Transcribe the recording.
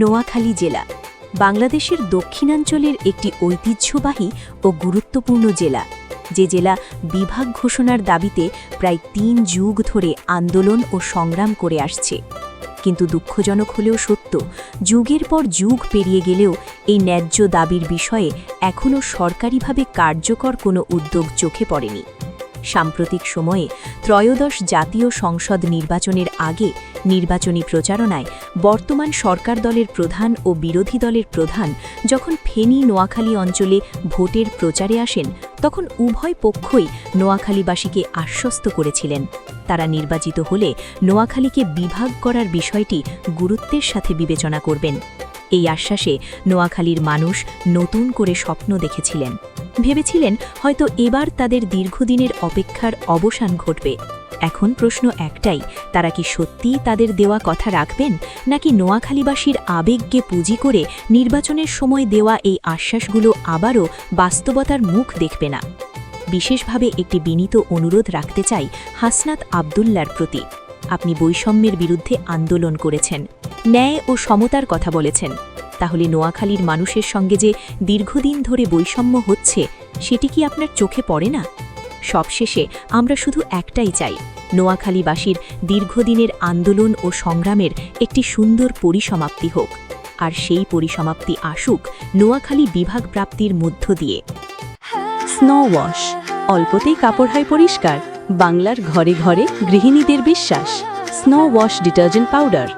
নোয়াখালী জেলা, বাংলাদেশের দক্ষিণাঞ্চলের একটি ঐতিহ্যবাহী ও গুরুত্বপূর্ণ জেলা। যে জেলা বিভাগ ঘোষণার দাবিতে প্রায় তিন যুগ ধরে আন্দোলন ও সংগ্রাম করে আসছে। কিন্তু দুঃখজনক হলেও সত্য, যুগের পর যুগ পেরিয়ে গেলেও এই ন্যায্য দাবির বিষয়ে এখনও সরকারিভাবে কার্যকর কোনো উদ্যোগ চোখে পড়েনি। সাম্প্রতিক সময়ে ত্রয়োদশ জাতীয় সংসদ নির্বাচনের আগে নির্বাচনী প্রচারণায় বর্তমান সরকার দলের প্রধান ও বিরোধী দলের প্রধান যখন ফেনী নোয়াখালী অঞ্চলে ভোটের প্রচারে আসেন, তখন উভয় পক্ষই নোয়াখালীবাসীকে আশ্বস্ত করেছিলেন। তারা নির্বাচিত হলে নোয়াখালীকে বিভাগ করার বিষয়টি গুরুত্বের সাথে বিবেচনা করবেন। এই আশ্বাসে নোয়াখালীর মানুষ নতুন করে স্বপ্ন দেখেছিলেন। ভেবেছিলেন হয়তো এবার তাদের দীর্ঘদিনের অপেক্ষার অবসান ঘটবে। এখন প্রশ্ন একটাই, তারা কি সত্যিই তাদের দেওয়া কথা রাখবেন, নাকি নোয়াখালীবাসীর আবেগকে পুঁজি করে নির্বাচনের সময় দেওয়া এই আশ্বাসগুলো আবারও বাস্তবতার মুখ দেখবে না? বিশেষভাবে একটি বিনীত অনুরোধ রাখতে চাই হাসনাত আবদুল্লার প্রতি। আপনি বৈষম্যের বিরুদ্ধে আন্দোলন করেছেন। ন্যায় ও সমতার কথা বলেছেন। তাহলে নোয়াখালীর মানুষের সঙ্গে যে দীর্ঘদিন ধরে বৈষম্য হচ্ছে, সেটি কি আপনার চোখে পড়ে না? সবশেষে আমরা শুধু একটাই চাই, নোয়াখালীবাসীর দীর্ঘদিনের আন্দোলন ও সংগ্রামের একটি সুন্দর পরিসমাপ্তি হোক। আর সেই পরিসমাপ্তি আসুক নোয়াখালী বিভাগ প্রাপ্তির মধ্য দিয়ে। স্নো ওয়াশ, অল্পতেই কাপড় হয় পরিষ্কার, বাংলার ঘরে ঘরে গৃহিণীদের বিশ্বাস। Snow wash detergent powder.